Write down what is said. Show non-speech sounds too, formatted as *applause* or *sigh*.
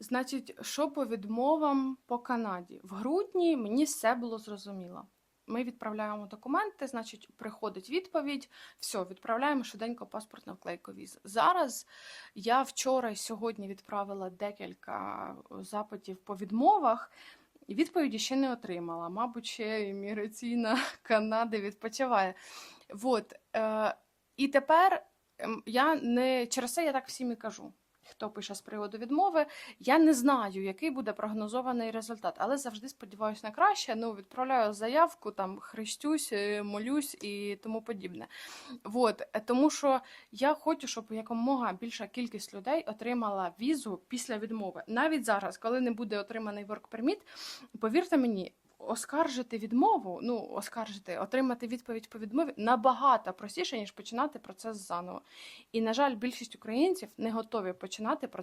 Значить, що по відмовам по Канаді? В грудні мені все було зрозуміло. Ми відправляємо документи, значить, приходить відповідь, все, відправляємо швиденько паспортну вклейку віз. Зараз я вчора і сьогодні відправила декілька запитів по відмовах. і Відповіді ще не отримала. Мабуть, ще імміграційна *laughs* Канади відпочиває. Вот. Е, і тепер ем, я не через це я так всім і кажу. Хто пише з приводу відмови, я не знаю, який буде прогнозований результат, але завжди сподіваюся на краще. Ну, відправляю заявку, там хрестюсь, е, молюсь і тому подібне. Вот. е, Тому що я хочу, щоб якомога більша кількість людей отримала візу після відмови. Навіть зараз, коли не буде отриманий work permit, повірте мені. Оскаржити відмову, ну оскаржити, отримати відповідь по відмові набагато простіше, ніж починати процес заново. І, на жаль, більшість українців не готові починати процес